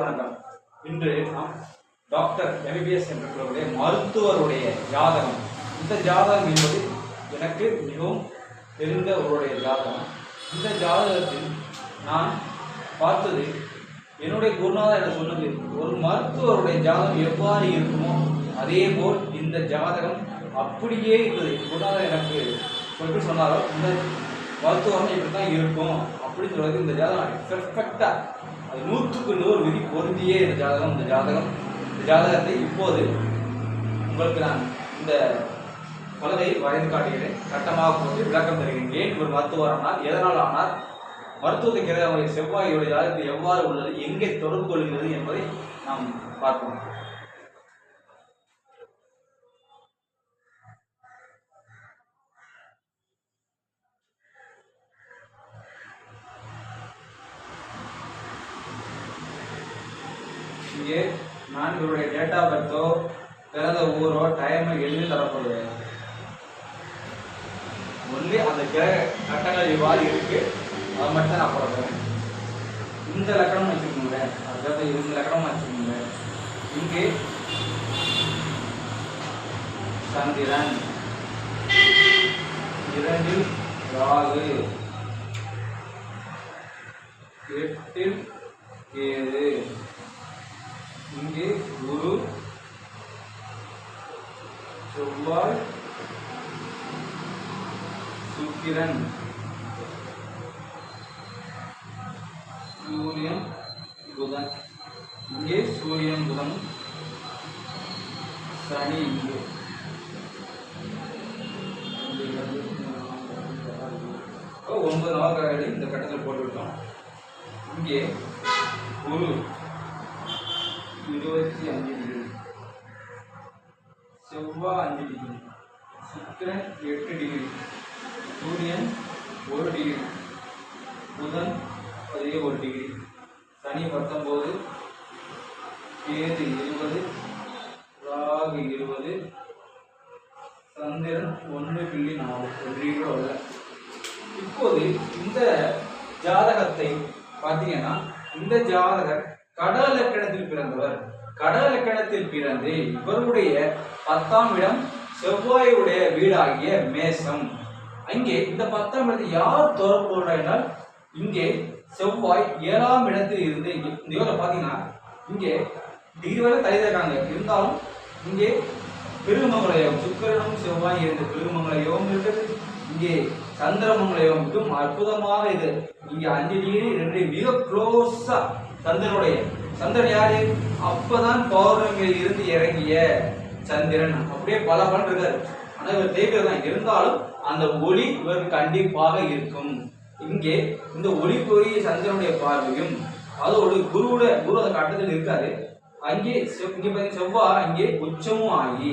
வணக்கம் இன்று நாம் டாக்டர் எம்பிபிஎஸ் என்ற மருத்துவருடைய ஜாதகம். இந்த ஜாதகம் என்பது எனக்கு மிகவும் தெரிந்த ஒருவருடைய ஜாதகம். இந்த ஜாதகத்தில் நான் பார்த்தது என்னுடைய குருநாதர் என்று சொன்னது ஒரு மருத்துவருடைய ஜாதகம் எவ்வாறு இருக்குமோ அதே போல் இந்த ஜாதகம் அப்படியே இருந்தது. குருநாதர் எனக்கு சொல்லி சொன்னாரோ இந்த மருத்துவம் இப்படி தான் இருக்கும் அப்படின்னு சொல்றது இந்த ஜாதகம் பெர்ஃபெக்டாக அது நூற்றுக்கு நூறு விதி பொருந்தியே இந்த ஜாதகம் இந்த ஜாதகம். இந்த ஜாதகத்தை இப்போது உங்களுக்கு நான் இந்த குழந்தை வரைந்து காட்டுகிறேன். கட்டமாக போட்டு விளக்கம் தருகிறேன். ஏன் ஒரு மருத்துவர் ஆனால் எதனால் ஆனால் மருத்துவத்துக்கு அவருடைய செவ்வாயுடைய ஜாதகத்தை எவ்வாறு உள்ளது எங்கே தொடர்பு கொள்கிறது என்பதை நாம் பார்ப்போம். இங்கே நான் இவருடைய டேட் ஆஃப் பர்த்தோ பிறந்த ஊரோ டைமோ எழுதி தரப்படுது ஒன்லி அந்த கட்டங்கள் இவ்வாறு இருக்கு அதை மட்டும் நான் போடுறேன் இந்த லக்கணம் வச்சுக்கோங்களேன். அதுக்கப்புறம் இந்த லக்கணம் வச்சுக்கோங்களேன். இங்கே சந்திரன். இரண்டில் ராகு. எட்டில் கேது. இங்கே குரு செவ்வாய் சுக்கிரன். சூரியன் புதன். இங்கே சூரியன் புதன். சனி இங்கே. ஒன்பது நவகிரகங்களை இந்த கட்டத்தில் போட்டுவிட்டோம். இங்கே குரு இருபத்தி அஞ்சு டிகிரி செவ்வாய் அஞ்சு டிகிரி சுக்கிரன் எட்டு டிகிரி சூரியன் ஒரு டிகிரி புதன் அதே ஒரு டிகிரி சனி பத்தொம்போது கேது இருபது ராகு இருபது சந்திரன் ஒன்று புள்ளி நாலு ஒரு டிகிரி வரல இப்போது இந்த ஜாதகத்தை பார்த்தீங்கன்னா இந்த ஜாதகர் கடலக்கணத்தில் பிறந்தவர். கடக லக்கணத்தில் பிறந்து இவருடைய பத்தாம் இடம் செவ்வாயுடைய வீடாகிய மேசம். அங்கே இந்த பத்தாம் இடத்தை யார் தொடர்பு என்றால் இங்கே செவ்வாய் ஏழாம் இடத்தில் இருந்து இந்த யோகம் பார்த்தீங்கன்னா இங்கே டிகிரி வரை தள்ளி இருக்காங்க. இருந்தாலும் இங்கே பெருமங்கல யோகம் செவ்வாய் இருந்த பெருமங்கல யோகம் இருக்குது இங்கே சந்திரமங்கல யோகம் மிகவும் அற்புதமாக இது இங்கே அஞ்சு டிகிரி ரெண்டு மிக க்ளோஸாக சந்திரனுடைய. சந்திரன் யாரு? அப்பதான் பௌர்ணமியில் இருந்து இறங்கிய சந்திரன். அப்படியே பல பலன் இருக்காரு. ஆனா இவர் தெய்வம் தான். இருந்தாலும் அந்த ஒளி இவர் கண்டிப்பாக இருக்கும். இங்கே இந்த ஒளி பொறிய சந்திரனுடைய பார்வையும் அதோடு குருவோட குரு அந்த கட்டத்தில் இருக்காரு. அங்கே இங்கே பார்த்தீங்கன்னா செவ்வாய் அங்கே உச்சமும் ஆகி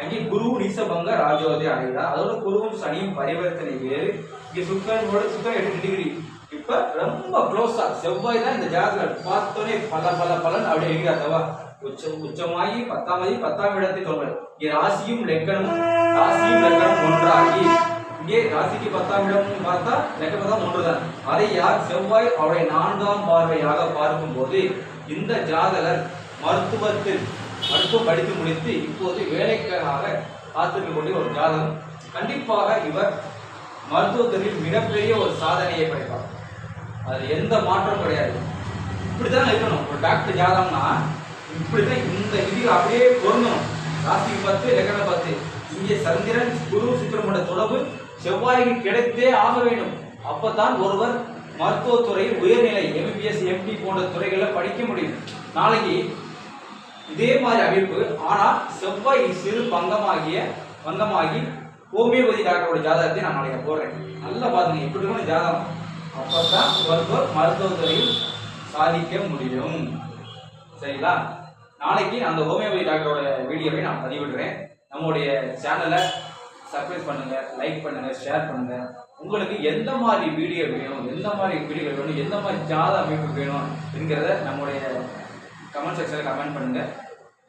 அங்கே குரு நீசபங்க ராஜோதய அடைகிறார். அதோட குருவும் சனியும் பரிவர்த்தனை ஏறு. இங்கே சுக்கரனோட சுக்கரன் எட்டு டிகிரி இப்ப ரொம்ப க்ளோஸா செவ்வாய் தான் இந்த ஜாதகர். பார்த்தோன்னே பல பல பலன் அப்படி எழுகிறார் உச்சம் உச்சமாகி பத்தாம் ஆகி பத்தாம் இடத்தை சொல்றாரு இங்கே ராசியும் லெக்கணமும் ராசியும் லெக்கணம் ஒன்றாகி இங்கே ராசிக்கு பத்தாம் இடம் பார்த்தா லெக்க தான் ஒன்றுதான். அதை யார் செவ்வாய் அவருடைய நான்காம் பார்வையாக பார்க்கும்போது இந்த ஜாதகர் மருத்துவத்தில் மருத்துவம் படித்து முடித்து இப்போது வேலைக்காக காத்திருக்கக்கூடிய ஒரு ஜாதகம். கண்டிப்பாக இவர் மருத்துவத்துறையில் மிகப்பெரிய ஒரு சாதனையை படைப்பார். அதில் எந்த மாற்றம் கிடையாது. இப்படிதான் இருக்கணும். ஒரு டாக்டர் ஜாதகம்னா இப்படிதான் இந்த விதிகள் அப்படியே பொருந்தணும். ராசிக்கு பத்து லக்கணம் பத்து. இங்கே சந்திரன் குரு சுக்கிரமோட தொடர்பு செவ்வாய்க்கு கிடைத்தே ஆக வேண்டும். அப்பதான் ஒருவர் மருத்துவத்துறையில் உயர்நிலை எம்பிபிஎஸ் எம்பி போன்ற துறைகளில் படிக்க முடியும். நாளைக்கு இதே மாதிரி அமைப்பு ஆனால் செவ்வாய் சிறு பங்கமாகிய பங்கமாகி ஹோமியோபதி டாக்டரோட ஜாதகத்தை நான் நாளைக்கு போடுறேன். நல்லா பாருங்க எப்படி இருக்கணும் ஜாதகம்? அப்பதான் ஒருவர் மருத்துவத்துறையில் சாதிக்க முடியும். சரிங்களா? நாளைக்கு அந்த ஹோமியோபதி டாக்டரோட வீடியோவை நான் பதிவிடுறேன். நம்முடைய சேனலை சப்ஸ்கிரைப் பண்ணுங்க லைக் பண்ணுங்க ஷேர் பண்ணுங்க. உங்களுக்கு எந்த மாதிரி வீடியோ வேணும் எந்த மாதிரி வீடியோ வேணும் எந்த மாதிரி ஜாத அமைப்பு வேணும் என்கிறத நம்முடைய கமெண்ட் செக்ஷனில் கமெண்ட் பண்ணுங்க.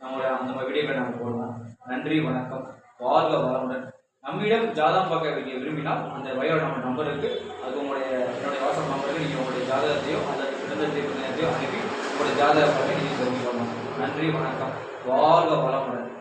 நம்மளோட அந்த மாதிரி வீடியோவை நாங்கள் போடலாம். நன்றி வணக்கம். வாழ்க வளமுடன். நம்மிடம் ஜாதம் பார்க்க வேண்டிய விரும்பினால் அந்த வயோட நம்ம நம்பருக்கு அது உங்களுடைய என்னுடைய வாட்ஸ்அப் நம்பருக்கு நீங்கள் உங்களுடைய ஜாதகத்தையும் அல்லது பிறந்த தீர்மானத்தையும் அனுப்பி உங்களுடைய ஜாதகம் நீங்கள் தெரிஞ்சுக்கணும் நன்றி வணக்கம். வாழ்க வளமுடன்.